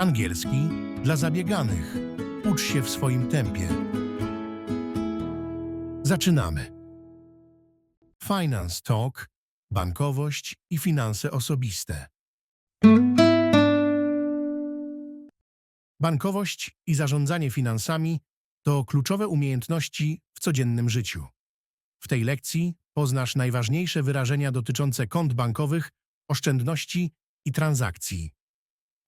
Angielski dla zabieganych. Ucz się w swoim tempie. Zaczynamy. Finance Talk, bankowość i finanse osobiste. Bankowość i zarządzanie finansami to kluczowe umiejętności w codziennym życiu. W tej lekcji poznasz najważniejsze wyrażenia dotyczące kont bankowych, oszczędności i transakcji.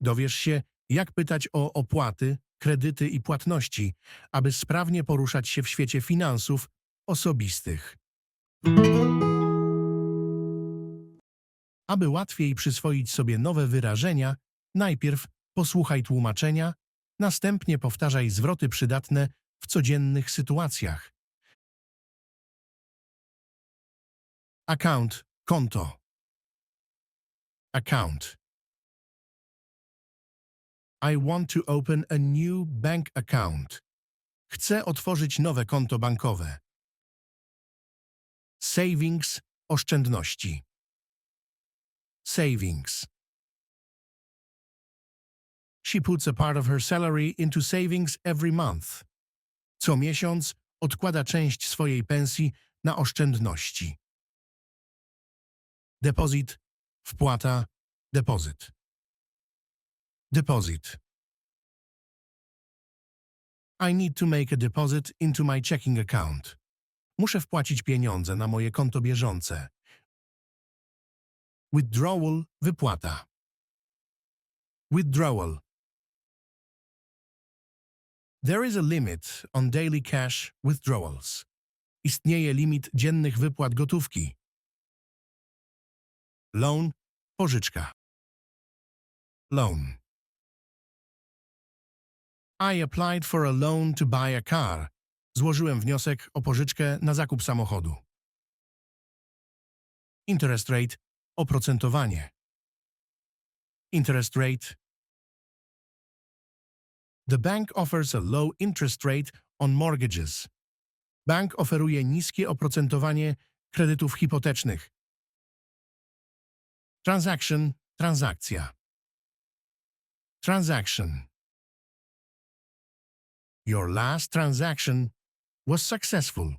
Dowiesz się, jak pytać o opłaty, kredyty i płatności, aby sprawnie poruszać się w świecie finansów osobistych. Aby łatwiej przyswoić sobie nowe wyrażenia, najpierw posłuchaj tłumaczenia, następnie powtarzaj zwroty przydatne w codziennych sytuacjach. Account, konto. Account. I want to open a new bank account. Chcę otworzyć nowe konto bankowe. Savings, oszczędności. Savings. She puts a part of her salary into savings every month. Co miesiąc odkłada część swojej pensji na oszczędności. Deposit, wpłata, depozyt. Deposit. I need to make a deposit into my checking account. Muszę wpłacić pieniądze na moje konto bieżące. Withdrawal, wypłata. Withdrawal. There is a limit on daily cash withdrawals. Istnieje limit dziennych wypłat gotówki. Loan, pożyczka. Loan. I applied for a loan to buy a car. Złożyłem wniosek o pożyczkę na zakup samochodu. Interest rate, oprocentowanie. Interest rate. The bank offers a low interest rate on mortgages. Bank oferuje niskie oprocentowanie kredytów hipotecznych. Transaction, transakcja. Transaction. Your last transaction was successful.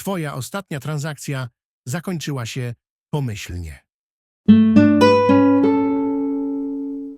Twoja ostatnia transakcja zakończyła się pomyślnie.